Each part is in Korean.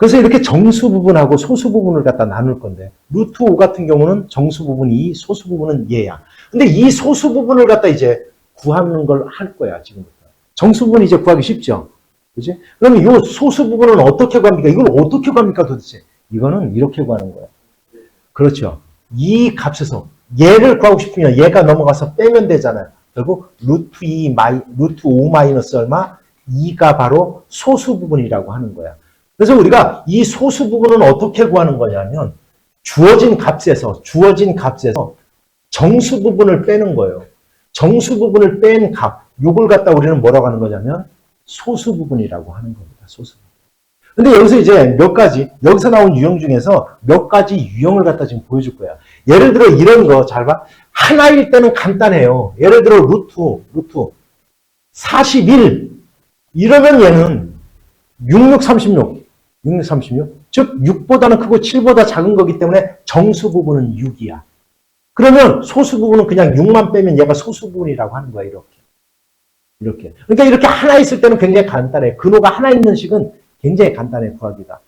그래서 이렇게 정수 부분하고 소수 부분을 갖다 나눌 건데 루트 5 같은 경우는 정수 부분이 2, 소수 부분은 얘야. 근데 이 소수 부분을 갖다 이제 구하는 걸 할 거야, 지금부터. 정수 부분 이제 구하기 쉽죠? 그지? 그러면 이 소수 부분은 어떻게 구합니까? 이걸 어떻게 구합니까 도대체? 이거는 이렇게 구하는 거야. 그렇죠. 이 값에서 얘를 구하고 싶으면 얘가 넘어가서 빼면 되잖아요. 결국 루트 2 마이, 루트 5 마이너스 얼마? 2가 바로 소수 부분이라고 하는 거야. 그래서 우리가 이 소수 부분은 어떻게 구하는 거냐면 주어진 값에서 주어진 값에서 정수 부분을 빼는 거예요. 정수 부분을 뺀 값, 요걸 갖다 우리는 뭐라고 하는 거냐면 소수 부분이라고 하는 겁니다. 소수 부분. 근데 여기서 이제 몇 가지, 여기서 나온 유형 중에서 몇 가지 유형을 갖다 지금 보여줄 거야. 예를 들어 이런 거 잘 봐. 하나일 때는 간단해요. 예를 들어 루트, 루트 41. 이러면 얘는 6636, 6636. 즉 6보다는 크고 7보다 작은 거기 때문에 정수 부분은 6이야. 그러면 소수 부분은 그냥 6만 빼면 얘가 소수 부분이라고 하는 거야, 이렇게. 이렇게. 그러니까 이렇게 하나 있을 때는 굉장히 간단해. 근호가 하나 있는 식은 굉장히 간단해, 구하기가.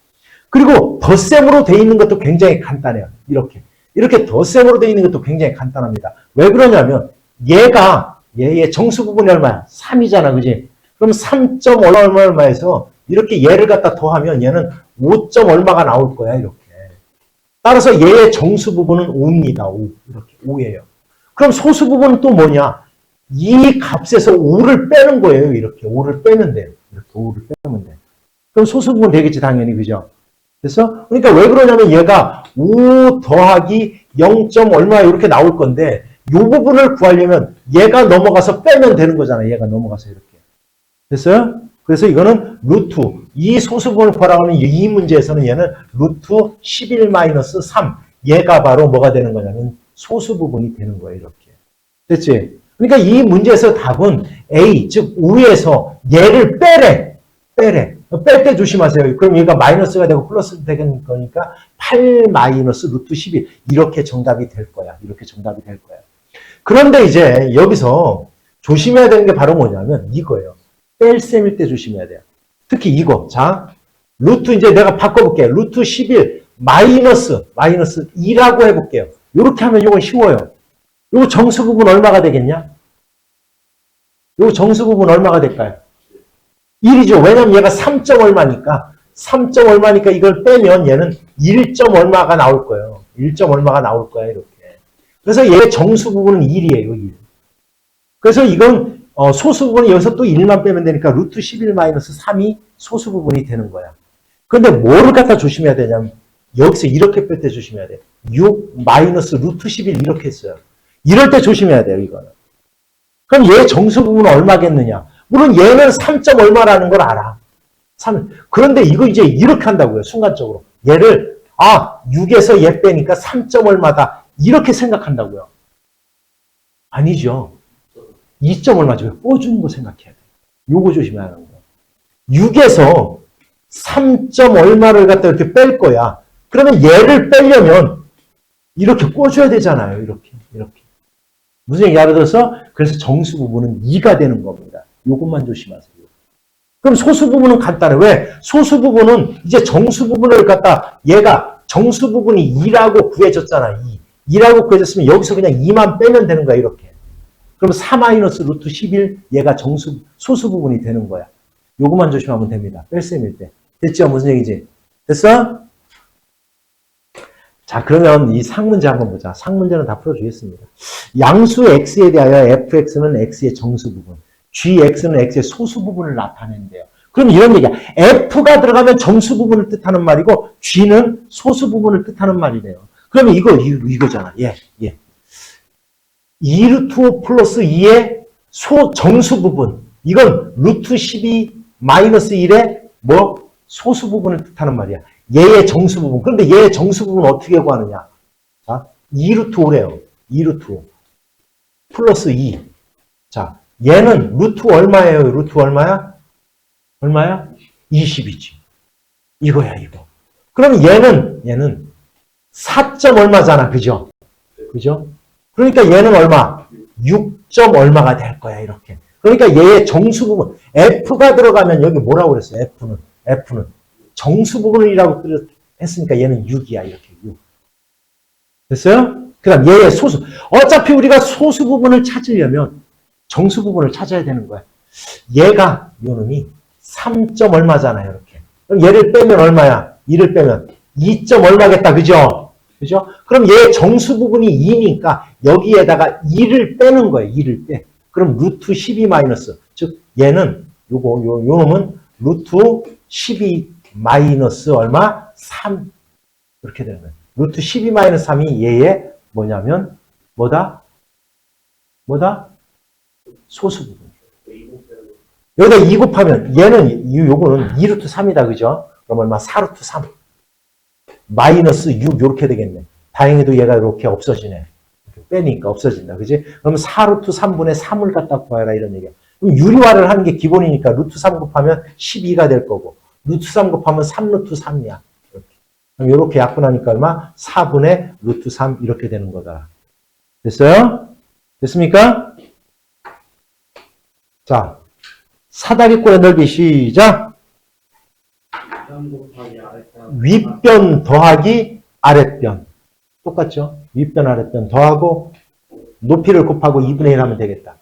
그리고 덧셈으로 돼 있는 것도 굉장히 간단해요. 이렇게. 이렇게 덧셈으로 돼 있는 것도 굉장히 간단합니다. 왜 그러냐면 얘가 얘의 정수 부분이 얼마야? 3이잖아. 그지? 그럼 3. 얼마 얼마 얼마에서 이렇게 얘를 갖다 더하면 얘는 5. 얼마가 나올 거야. 이렇게. 따라서 얘의 정수 부분은 5입니다. 5. 이렇게 5예요. 그럼 소수 부분은 또 뭐냐? 이 값에서 5를 빼는 거예요. 이렇게 5를 빼면 돼요. 이렇게 5를 빼면 돼. 그럼 소수 부분 되겠지 당연히 그죠? 그래서 그러니까 왜 그러냐면 얘가 5 더하기 0. 얼마 이렇게 나올 건데 이 부분을 구하려면 얘가 넘어가서 빼면 되는 거잖아. 얘가 넘어가서 이렇게. 됐어요? 그래서 이거는 루트 이 소수 부분을 구하라고 하는 이 문제에서는 얘는 루트 11-3 얘가 바로 뭐가 되는 거냐면 소수 부분이 되는 거예요. 이렇게. 됐지? 그러니까 이 문제에서 답은 A, 즉 5에서 얘를 빼래. 빼래. 뺄 때 조심하세요. 그럼 얘가 마이너스가 되고 플러스 되는 거니까 8 마이너스 루트 11 이렇게 정답이 될 거야. 이렇게 정답이 될 거야. 그런데 이제 여기서 조심해야 되는 게 바로 뭐냐면 이거예요. 뺄셈일 때 조심해야 돼요. 특히 이거. 자, 루트 이제 내가 바꿔볼게요. 루트 11 마이너스 마이너스 2라고 해볼게요. 이렇게 하면 이건 쉬워요. 이거 정수 부분 얼마가 되겠냐? 이거 정수 부분 얼마가 될까요? 1이죠. 왜냐면 얘가 3. 얼마니까 3. 얼마니까 이걸 빼면 얘는 1. 얼마가 나올 거예요. 1. 얼마가 나올 거야 이렇게. 그래서 얘 정수 부분은 1이에요. 1. 그래서 이건 어, 소수 부분이 여기서 또 1만 빼면 되니까 루트 11-3이 소수 부분이 되는 거야. 근데 뭐를 갖다 조심해야 되냐면 여기서 이렇게 뺄 때 조심해야 돼. 6 마이너스 루트 11 이렇게 했어요. 이럴 때 조심해야 돼요. 이거는. 그럼 얘 정수 부분은 얼마겠느냐? 물론 얘는 3. 얼마라는 걸 알아. 3. 그런데 이거 이제 이렇게 한다고요. 순간적으로. 얘를 아 6에서 얘 빼니까 3. 얼마다 이렇게 생각한다고요. 아니죠. 2. 얼마죠. 꿔주는 거 생각해야 돼. 요거 조심해야 하는 거야. 6에서 3. 얼마를 갖다 이렇게 뺄 거야. 그러면 얘를 빼려면 이렇게 꿔줘야 되잖아요. 이렇게. 이렇게. 무슨 얘기 예를 들어서 그래서 정수 부분은 2가 되는 겁니다. 요것만 조심하세요. 그럼 소수 부분은 간단해. 왜? 소수 부분은 이제 정수 부분을 갖다 얘가 정수 부분이 2라고 구해졌잖아. 2. 2라고 구해졌으면 여기서 그냥 2만 빼면 되는 거야. 이렇게. 그럼 4 마이너스 루트 11 얘가 정수 소수 부분이 되는 거야. 요것만 조심하면 됩니다. 뺄셈일 때. 됐죠? 무슨 얘기지? 됐어? 자, 그러면 이 상문제 한번 보자. 상문제는 다 풀어주겠습니다. 양수 x에 대하여 fx는 x의 정수 부분, gx는 x의 소수 부분을 나타낸대요. 그럼 이런 얘기야. f가 들어가면 정수 부분을 뜻하는 말이고 g는 소수 부분을 뜻하는 말이래요. 그러면 이거 이- 이거잖아. 예, 예. 2 루트 5 플러스 2의 소 정수 부분. 이건 루트 12 마이너스 1의 뭐 소수 부분을 뜻하는 말이야. 얘의 정수 부분. 그런데 얘의 정수 부분 어떻게 구하느냐? 자, 2 루트 5래요. 2 루트 5. 플러스 2. 자, 얘는 루트 얼마예요? 루트 얼마야? 얼마야? 20이지. 이거야, 이거. 그럼 얘는, 얘는 4점 얼마잖아. 그죠? 그죠? 그러니까 얘는 얼마? 6점 얼마가 될 거야, 이렇게. 그러니까 얘의 정수 부분, F가 들어가면 여기 뭐라고 그랬어요? F는. F는. 정수 부분이라고 뜨- 했으니까 얘는 6이야. 이렇게 6. 됐어요? 그 다음 얘의 소수. 어차피 우리가 소수 부분을 찾으려면 정수 부분을 찾아야 되는 거야. 얘가 요 놈이 3점 얼마잖아요. 이렇게. 그럼 얘를 빼면 얼마야? 2를 빼면 2점 얼마겠다. 그죠? 그죠? 그럼 얘 정수 부분이 2니까 여기에다가 2를 빼는 거예요. 2를 빼. 그럼 루트 12 마이너스. 즉 얘는 요거 요 요 놈은 루트 12 마이너스 얼마? 3 이렇게 되는 거예요. 루트 12 마이너스 3이 얘의 뭐냐면 뭐다? 뭐다? 소수 부분. 여기다 2 곱하면 얘는 이- 요거는 2루트 3이다. 그죠? 그럼 얼마? 4루트 3. 마이너스 6 이렇게 되겠네. 다행히도 얘가 이렇게 없어지네. 빼니까 없어진다. 그지? 그럼 4루트 3분의 3을 갖다 구하라 이런 얘기야. 그럼 유리화를 하는 게 기본이니까 루트 3 곱하면 12가 될 거고 루트 3 곱하면 3루트 3이야. 이렇게. 그럼 이렇게 약분하니까 얼마? 4분의 루트 3 이렇게 되는 거다. 됐어요? 됐습니까? 자, 사다리꼴의 넓이 시작. 윗변 더하기 아랫변. 똑같죠? 윗변 아랫변 더하고 높이를 곱하고 2분의 1 하면 되겠다.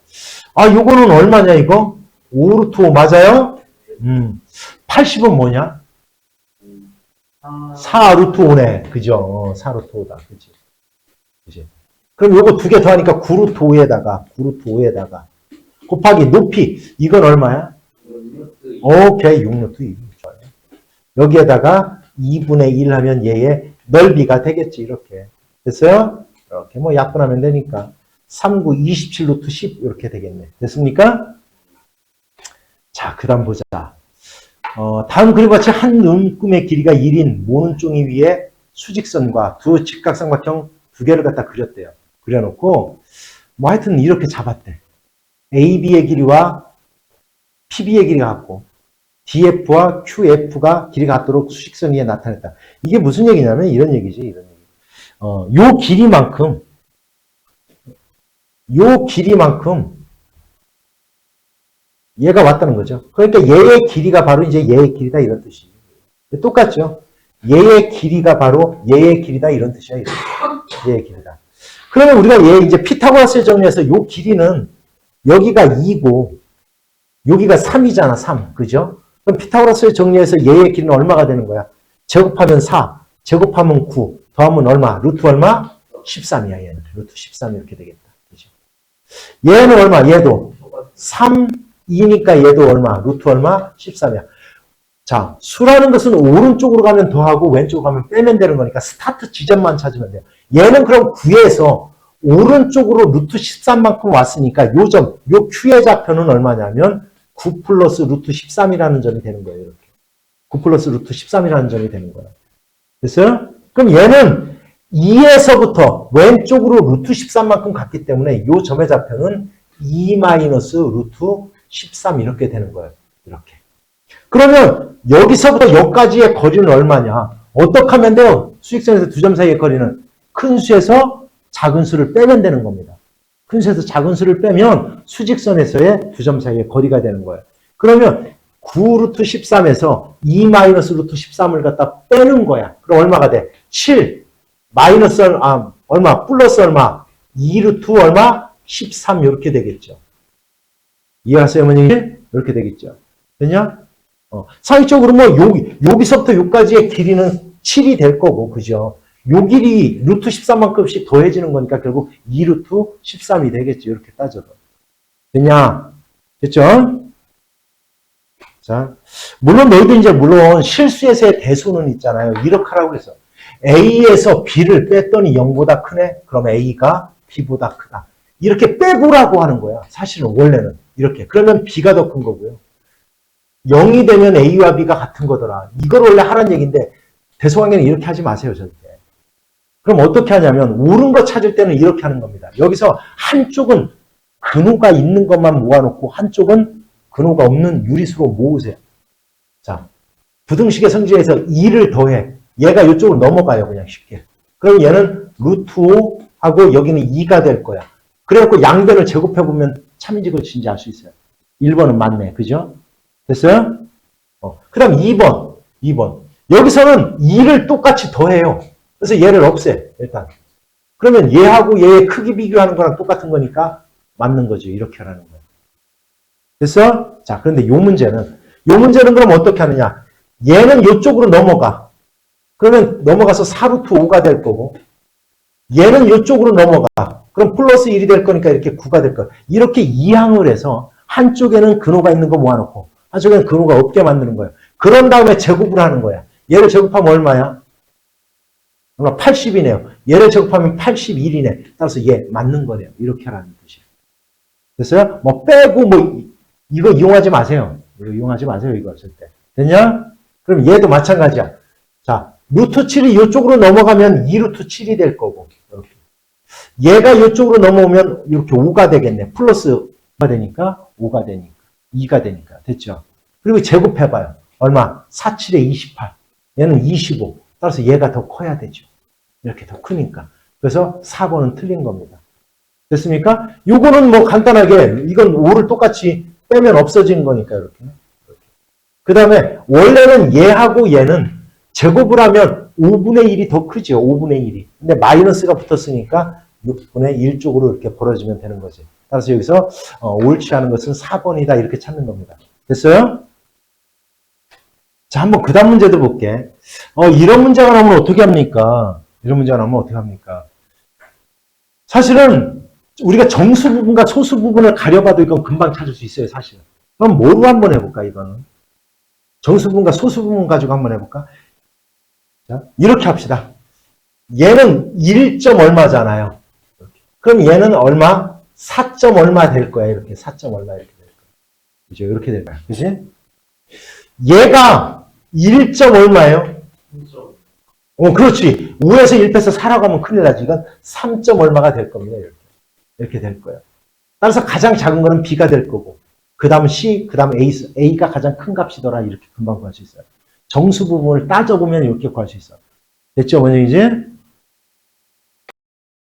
아, 요거는 얼마냐, 이거? 5루트 5 맞아요? 음. 80은 뭐냐? 4루트 5네. 그죠? 어, 4루트 5다. 그지? 그지? 그럼 요거 두 개 더하니까 9루트 5에다가, 9루트 5에다가, 곱하기 높이. 이건 얼마야? 오케이, 6루트 2. 여기에다가 2분의 1 하면 얘의 넓이가 되겠지, 이렇게. 됐어요? 이렇게 뭐 약분하면 되니까. 3, 9, 27 루트 10 이렇게 되겠네. 됐습니까? 자, 그 다음 보자. 어, 다음 그림과 같이 한 눈금의 길이가 1인 모는 종이 위에 수직선과 두 직각삼각형 두 개를 갖다 그렸대요. 그려놓고 뭐 하여튼 이렇게 잡았대. AB의 길이와 PB의 길이가 같고 DF와 QF가 길이가 같도록 수직선 위에 나타냈다. 이게 무슨 얘기냐면 이런 얘기지. 이런 얘기. 어, 요 길이만큼 요 길이만큼 얘가 왔다는 거죠. 그러니까 얘의 길이가 바로 이제 얘의 길이다 이런 뜻이에요. 똑같죠? 얘의 길이가 바로 얘의 길이다 이런 뜻이야. 이런 뜻. 얘의 길이다. 그러면 우리가 얘 이제 피타고라스의 정리에서 요 길이는 여기가 2고 여기가 3이잖아. 3. 그죠? 그럼 피타고라스의 정리에서 얘의 길이는 얼마가 되는 거야? 제곱하면 4, 제곱하면 9, 더하면 얼마? 루트 얼마? 13이야. 얘는. 루트 13 이렇게 되겠다. 그죠? 얘는 얼마? 얘도 3, 2니까 얘도 얼마? 루트 얼마? 13이야. 자, 수라는 것은 오른쪽으로 가면 더하고 왼쪽으로 가면 빼면 되는 거니까 스타트 지점만 찾으면 돼요. 얘는 그럼 9에서 오른쪽으로 루트 13만큼 왔으니까 요 점, 요 Q의 좌표는 얼마냐면 9 플러스 루트 13이라는 점이 되는 거예요. 이렇게. 9 플러스 루트 13이라는 점이 되는 거예요. 됐어요? 그럼 얘는 2에서부터 왼쪽으로 루트 13만큼 갔기 때문에 요 점의 좌표는 2 마이너스 루트 13 이렇게 되는 거예요. 이렇게. 그러면 여기서부터 여기까지의 거리는 얼마냐? 어떻게 하면 돼요? 수직선에서 두 점 사이의 거리는 큰 수에서 작은 수를 빼면 되는 겁니다. 큰 수에서 작은 수를 빼면 수직선에서의 두 점 사이의 거리가 되는 거예요. 그러면 9루트 13에서 2 마이너스 루트 13을 갖다 빼는 거야. 그럼 얼마가 돼? 7 마이너스 얼- 아, 얼마? 플러스 얼마? 2루트 얼마? 13 이렇게 되겠죠. 이해하세요, 어머니? 이렇게 되겠죠. 되냐? 어, 사회적으로 뭐 여기 여기서부터 여기까지의 길이는 7이 될 거고, 그죠? 요 길이 루트 13만큼씩 더해지는 거니까 결국 2루트 13이 되겠죠. 이렇게 따져도. 됐냐? 됐죠? 자, 물론 너희도 이제 물론 실수에서의 대수는 있잖아요. 이렇게 하라고 그래서 A에서 B를 뺐더니 0보다 크네? 그럼 A가 B보다 크다. 이렇게 빼보라고 하는 거야. 사실은 원래는 이렇게. 그러면 B가 더 큰 거고요. 0이 되면 A와 B가 같은 거더라. 이걸 원래 하라는 얘기인데 대소관계는 이렇게 하지 마세요, 절대. 그럼 어떻게 하냐면 옳은 거 찾을 때는 이렇게 하는 겁니다. 여기서 한쪽은 근호가 있는 것만 모아놓고 한쪽은 근호가 없는 유리수로 모으세요. 자, 부등식의 성질에서 2를 더해. 얘가 이쪽으로 넘어가요, 그냥 쉽게. 그럼 얘는 루트 5하고 여기는 2가 될 거야. 그래갖고 양변을 제곱해보면 참인지 그친지 알 수 있어요. 1번은 맞네. 그죠? 됐어요? 어. 그 다음 2번. 2번. 여기서는 2를 똑같이 더해요. 그래서 얘를 없애, 일단. 그러면 얘하고 얘의 크기 비교하는 거랑 똑같은 거니까 맞는 거죠. 이렇게 하라는 거예요. 됐어? 자, 그런데 요 문제는, 요 문제는 그럼 어떻게 하느냐. 얘는 요쪽으로 넘어가. 그러면 넘어가서 4루트 5가 될 거고, 얘는 요쪽으로 넘어가. 그럼 플러스 1이 될 거니까 이렇게 9가 될 거야. 이렇게 이항을 해서 한쪽에는 근호가 있는 거 모아놓고, 한쪽에는 근호가 없게 만드는 거예요. 그런 다음에 제곱을 하는 거야. 얘를 제곱하면 얼마야? 얼마? 80이네요. 얘를 제곱하면 81이네. 따라서 얘 맞는 거네요. 이렇게 하라는 뜻이에요. 됐어요? 뭐 빼고 뭐 이- 이거 이용하지 마세요. 이거 이용하지 마세요. 이거 절대. 됐냐? 그럼 얘도 마찬가지야. 자, 루트 7이 이쪽으로 넘어가면 2루트 7이 될 거고. 이렇게. 얘가 이쪽으로 넘어오면 이렇게 5가 되겠네. 플러스 5가 되니까 5가 되니까 2가 되니까 됐죠? 그리고 제곱해봐요. 얼마? 4, 7에 28. 얘는 25. 따라서 얘가 더 커야 되죠. 이렇게 더 크니까. 그래서 4번은 틀린 겁니다. 됐습니까? 요거는 뭐 간단하게 이건 5를 똑같이 빼면 없어지는 거니까 이렇게. 그 다음에 원래는 얘하고 얘는 제곱을 하면 5분의 1이 더 크죠. 5분의 1이. 근데 마이너스가 붙었으니까 6분의 1 쪽으로 이렇게 벌어지면 되는 거지. 따라서 여기서 어, 옳지 않은 것은 4번이다 이렇게 찾는 겁니다. 됐어요? 자, 한번 그 다음 문제도 볼게. 어, 이런 문제가 나오면 어떻게 합니까? 이런 문제가 나오면 어떻게 합니까? 사실은 우리가 정수 부분과 소수 부분을 가려봐도 이건 금방 찾을 수 있어요, 사실은. 그럼 뭐로 한번 해볼까, 이거는? 정수 부분과 소수 부분 가지고 한번 해볼까? 자, 이렇게 합시다. 얘는 1점 얼마잖아요. 그럼 얘는 얼마? 4점 얼마 될 거야, 이렇게. 4점 얼마 이렇게 될 거야. 그죠? 이렇게 될 거야. 그지? 얘가 1점 얼마예요? 어, 그렇지. 5에서 1 빼서 4라고 하면 큰일 나지. 이건 3점 얼마가 될 겁니다. 이렇게. 이렇게 될 거예요. 따라서 가장 작은 거는 B가 될 거고, 그 다음 C, 그 다음 A, A가 가장 큰 값이더라. 이렇게 금방 구할 수 있어요. 정수 부분을 따져보면 이렇게 구할 수 있어. 됐죠, 원영이지?